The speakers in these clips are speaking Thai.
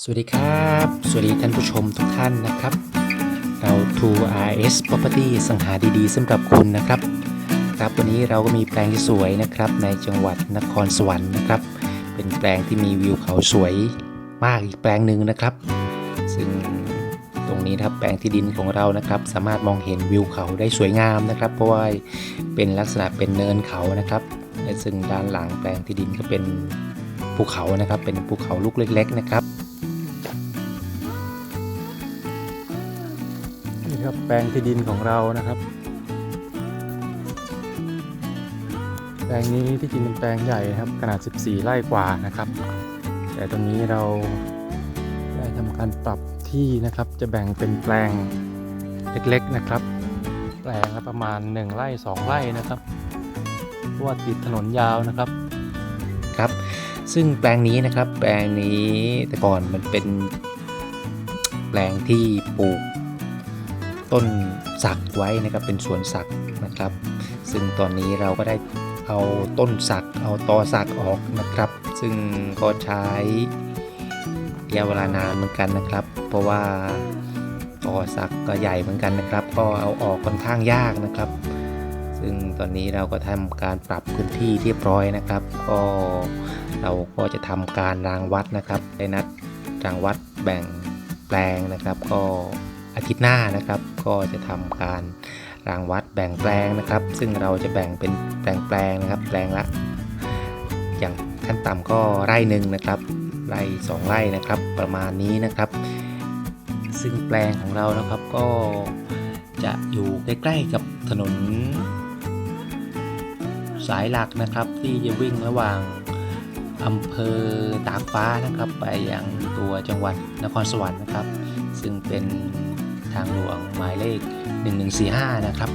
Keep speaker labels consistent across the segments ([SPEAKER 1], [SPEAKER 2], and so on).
[SPEAKER 1] สวัสดีครับ สวัสดีท่านผู้ชมทุกท่านนะครับ เรา 2RS Property สังหาดีๆสำหรับคุณนะครับ ครับวันนี้เราก็มีแปลงที่สวยนะครับในจังหวัดนครสวรรค์นะครับ เป็นแปลงที่มีวิวเขาสวยมากอีกแปลงหนึ่งนะครับ ซึ่งตรงนี้นะครับแปลงที่ดินของเรานะครับ สามารถมองเห็นวิวเขาได้สวยงามนะครับ เพราะว่าเป็นลักษณะเป็นเนินเขานะครับและซึ่งด้านหลังแปลงที่ดินก็เป็นภูเขานะครับ เป็นภูเขาลูกเล็ก ๆ นะครับ ครับแปลงที่ดินของเรานะครับ แปลงนี้ที่จริงเป็นแปลงใหญ่นะครับ ขนาด 14 ไร่กว่านะครับ แต่ตรงนี้เราได้ทำการปรับที่นะครับ จะแบ่งเป็นแปลงเล็กๆนะครับ แปลงละประมาณ 1 ไร่ 2 ไร่นะครับเพราะว่าติดถนนยาวนะครับครับ ซึ่งแปลงนี้นะครับ แปลงนี้แต่ก่อนมันเป็นแปลงที่ปลูก ต้นสักไว้นะครับเป็นสวนสักนะครับ ซึ่งตอนนี้เราก็ได้เอาต้นสักเอาตอสักออกนะครับ ซึ่งก็ใช้ระยะเวลานานเหมือนกันนะครับ เพราะว่าตอสักก็ใหญ่เหมือนกันนะครับ ก็เอาออกค่อนข้างยากนะครับ ซึ่งตอนนี้เราก็ทำการปรับพื้นที่เรียบร้อยนะครับ ก็เราก็จะทำการรางวัดนะครับได้นัดรางวัดแบ่งแปลงนะครับ ก็อาทิตย์หน้านะครับ ก็จะทำการรางวัดแบ่งแปลงนะครับ ซึ่งเราจะแบ่งเป็นแปลงแปลงนะครับ แปลงละ อย่างขั้นต่ำก็ไร่หนึ่งนะครับ ไร่สองไร่นะครับ ประมาณนี้นะครับ ซึ่งแปลงของเรานะครับก็จะอยู่ใกล้ๆกับถนน สายหลักนะครับที่จะวิ่งระหว่างอำเภอตากฟ้านะครับ ไปยังตัวจังหวัดนครสวรรค์นะครับ ซึ่งเป็น ทางหลวงหมายเลข 1145 นะครับ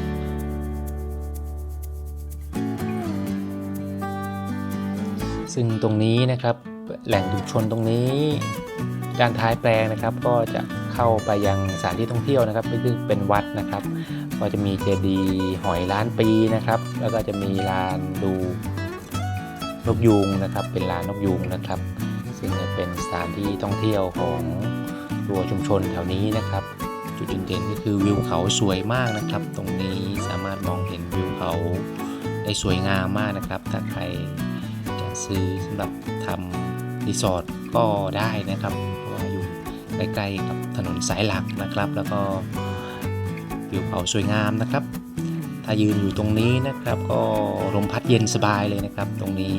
[SPEAKER 1] ซึ่งตรงนี้นะครับแหล่งชุมชนตรงนี้ ด้านท้ายแปลงนะครับ ก็จะเข้าไปยังสถานที่ท่องเที่ยวนะครับซึ่งเป็นวัดนะครับ ก็จะมีเจดีย์หอยล้านปีนะครับ แล้วก็จะมีลานดูนกยูงนะครับ เป็นลานนกยูงนะครับ ซึ่งเป็นสถานที่ท่องเที่ยวของตัวชุมชนแถวนี้นะครับ จุดเด่นๆก็คือวิวเขาสวยมากนะครับ ตรงนี้สามารถมองเห็นวิวเขาได้สวยงามมากนะครับ ถ้าใครจะซื้อสำหรับทำรีสอร์ทก็ได้นะครับเพราะว่าอยู่ใกล้ๆกับถนนสายหลักนะครับ แล้วก็วิวเขาสวยงามนะครับ ถ้ายืนอยู่ตรงนี้นะครับ ก็ลมพัดเย็นสบายเลยนะครับ ตรงนี้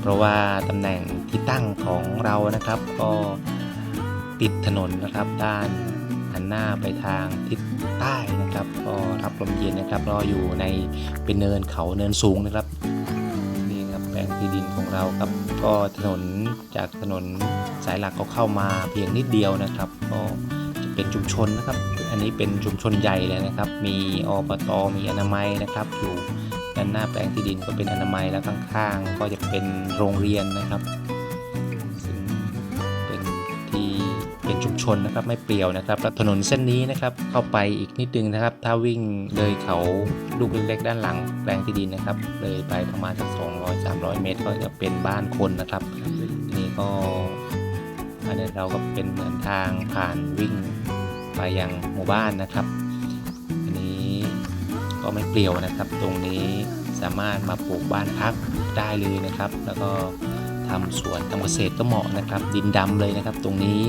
[SPEAKER 1] เพราะว่าตำแหน่งที่ตั้งของเรานะครับ ก็ติดถนนนะครับด้าน หันหน้าไปทางทิศใต้นะครับก็รับลมเย็นนะครับรออยู่ในเป็นเนินเขาเนินสูงนะครับนี่ครับแปลงที่ดินของเราครับก็ถนนจากถนนสายหลักก็เข้ามาเพียงนิดเดียวนะครับก็จะเป็นชุมชนนะครับ อันนี้เป็นชุมชนใหญ่เลยนะครับ มีอบตมีอนามัยนะครับอยู่ด้านหน้าแปลงที่ดินก็เป็นอนามัยแล้วข้างๆ ก็จะเป็นโรงเรียนนะครับ ชุมชนนะครับไม่เปลี่ยวนะครับแล้วถนนเส้นนี้นะครับเข้าไปอีกนิดนึงนะครับ ถ้าวิ่งเลยเขาลูกเล็กๆด้านหลังแปลงที่ดินนะครับ เลยไปประมาณสัก200-300 เมตร ก็จะเป็นบ้านคนนะครับนี่ก็อันนี้เราก็เป็นเหมือนทางผ่านวิ่งไปยังหมู่บ้านนะครับ อันนี้ก็ไม่เปลี่ยวนะครับ ตรงนี้สามารถมาปลูกบ้านพักได้เลยนะครับ แล้วก็ทำสวนทำเกษตรก็เหมาะนะครับ ดินดำเลยนะครับ ตรงนี้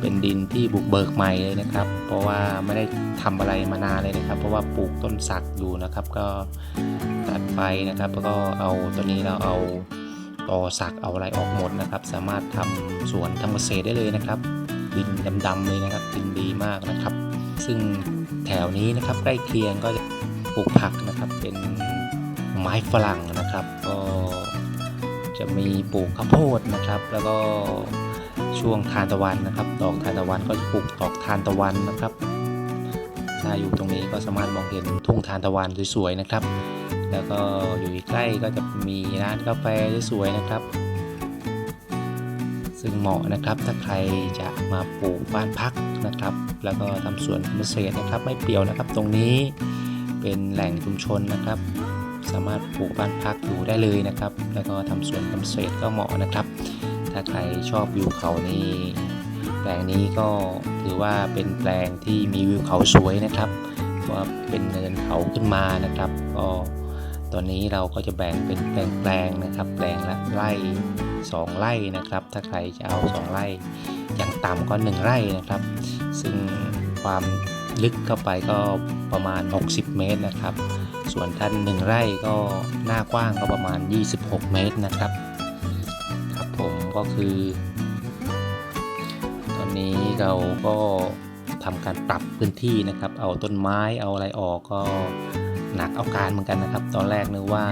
[SPEAKER 1] เป็นดินที่บุกเบิกใหม่เลยนะครับ เพราะว่าไม่ได้ทำอะไรมานานเลยนะครับ เพราะว่าปลูกต้นสักอยู่นะครับ ก็ตัดไปนะครับแล้วก็เอาตัวนี้เราเอาตอสักเอาอะไรออกหมดนะครับ สามารถทำสวนทำเกษตรได้เลยนะครับ ดินดำๆเลยนะครับดินดีมากนะครับ ซึ่งแถวนี้นะครับใกล้เคียงก็จะปลูกผักนะครับเป็นไม้ฝรั่งนะครับ ก็จะมีปลูกข้าวโพดนะครับ แล้วก็ ช่วงทานตะวันนะครับ ดอกทานตะวันก็จะปลูกดอกทานตะวันนะครับ ถ้าอยู่ตรงนี้ก็สามารถมองเห็นทุ่งทานตะวันสวยๆนะครับ แล้วก็อยู่ใกล้ก็จะมีร้านกาแฟสวยๆนะครับ ซึ่งเหมาะนะครับถ้าใครจะมาปลูกบ้านพักนะครับ แล้วก็ทำสวนเกษตรนะครับ ไม่เปลี่ยวนะครับ ตรงนี้เป็นแหล่งชุมชนนะครับ สามารถปลูกบ้านพักอยู่ได้เลยนะครับ แล้วก็ทำสวนเกษตรก็เหมาะนะครับ ถ้าใครชอบวิวเขานี่ลงนี้ก็ถือว่าเป็นแปลงที่มีวิวเขาสวยนะครับว่าเป็นเนินเขาขึ้นมานะครับก็ตอนนี้เราก็จะแบ่งเป็นแปลงๆนะครับ แปลงละไร่สองไร่นะครับ ถ้าใครจะเอาสองไร่ อย่างต่ำก็หนึ่งไร่นะครับ ซึ่งความลึกเข้าไปก็ประมาณ 60 เมตรนะครับ ส่วนท่านหนึ่งไร่ก็หน้ากว้างก็ประมาณ 26 เมตรนะครับ ก็คือ ตอนนี้เราก็ทำการปรับพื้นที่นะครับ เอาต้นไม้เอาอะไรออกก็หนักเอาการเหมือนกันนะครับ ตอนแรกนึกว่า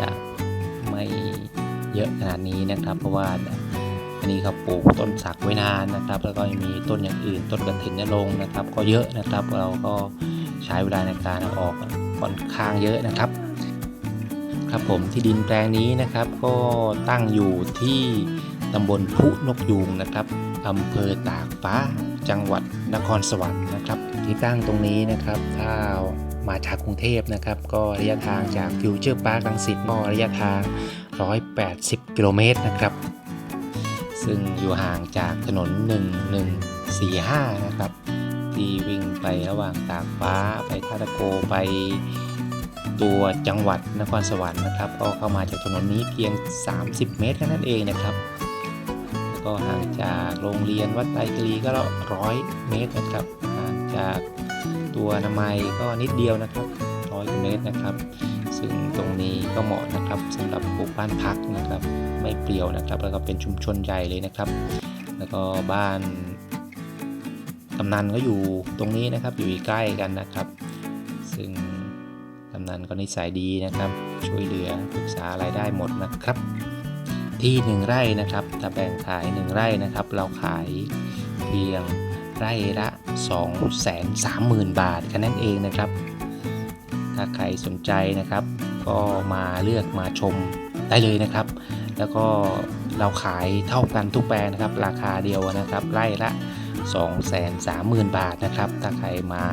[SPEAKER 1] จะไม่เยอะขนาดนี้นะครับ เพราะว่าอันนี้เขาปลูกต้นสักไว้นานนะครับ แล้วก็ยังมีต้นอย่างอื่น ต้นกระถินนรงนะครับ ก็เยอะนะครับ เราก็ใช้เวลาในการเอาออกค่อนข้างเยอะนะครับ ครับผมที่ดินแปลงนี้นะครับ ก็ตั้งอยู่ที่ตำบลพุนกยูงนะครับอำเภอตากฟ้าจังหวัดนครสวรรค์นะครับ ที่ตั้งตรงนี้นะครับ ถ้ามาจากกรุงเทพนะครับ ก็ระยะทางจากฟิวเจอร์พาร์คลังสิตก็ระยะทาง 180 กิโลเมตรนะครับ ซึ่งอยู่ห่างจากถนน 1145 นะครับ ที่วิ่งไประหว่างตากฟ้าไปท่าตะโกไป ตัวจังหวัดนครสวรรค์นะครับ ก็เข้ามาจากถนนนี้เพียง 30 เมตรแค่นั้นเองนะครับแล้วก็ห่างจากโรงเรียนวัดไตรกีก็ร้อยเมตรนะครับห่างจากตัวนามัยก็นิดเดียวนะครับร้อยเมตรนะครับ ซึ่งตรงนี้ก็เหมาะนะครับสำหรับปลูกบ้านพักนะครับ ไม่เปลี่ยวนะครับ แล้วก็เป็นชุมชนใหญ่เลยนะครับ แล้วก็บ้านกำนันก็อยู่ตรงนี้นะครับอยู่ใกล้กันนะครับ ซึ่ง กำนันก็นิสัยดีนะครับ ช่วยเหลือปรึกษาอะไรได้หมดนะครับ ที่หนึ่งไร่นะครับถ้าแบ่งขายหนึ่งไร่นะครับ เราขายเพียงไร่ละ 2 3 0 0 0 0 บาทแค่นั้นเองนะครับ ถ้าใครสนใจนะครับ ก็มาเลือกมาชมได้เลยนะครับ แล้วก็เราขายเท่ากันทุกแปลงนะครับ ราคาเดียวนะครับ ไร่ละ 230,000 บาทนะครับ ถ้าใครมา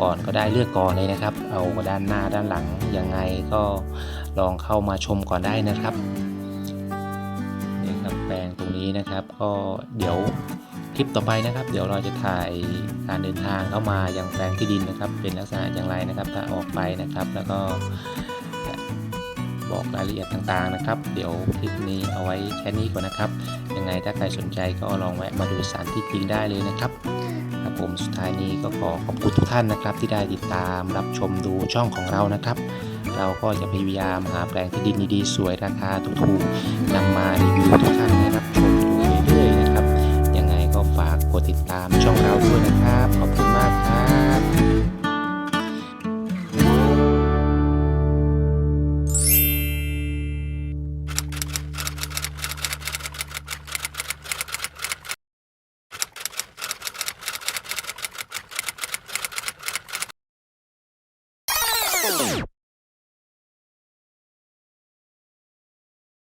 [SPEAKER 1] ก่อนก็ได้เลือกก่อนเลยนะครับ เอาด้านหน้าด้านหลังยังไงก็ลองเข้ามาชมก่อนได้นะครับนี่ครับแปลงตรงนี้นะครับ ก็เดี๋ยวคลิปต่อไปนะครับ เดี๋ยวเราจะถ่ายการเดินทางเข้ามายังแปลงที่ดินนะครับ เป็นลักษณะอย่างไรนะครับ ถ้าออกไปนะครับ แล้วก็บอกรายละเอียดต่างๆนะครับ เดี๋ยวคลิปนี้เอาไว้แค่นี้ก่อนนะครับ ยังไงถ้าใครสนใจก็ลองแวะมาดูสถานที่จริงได้เลยนะครับ ครับผมสุดท้ายนี้ก็ขอขอบคุณทุกท่านนะครับ ที่ได้ติดตามรับชมดูช่องของเรานะครับ เราก็จะพยายามหาแปลงที่ดินดีๆสวยราคาถูกๆนำมารีวิวทุกท่านได้รับชมดูเรื่อยๆนะครับยังไงก็ฝากกดติดตามช่องเราด้วยนะครับ ขอบคุณมากครับ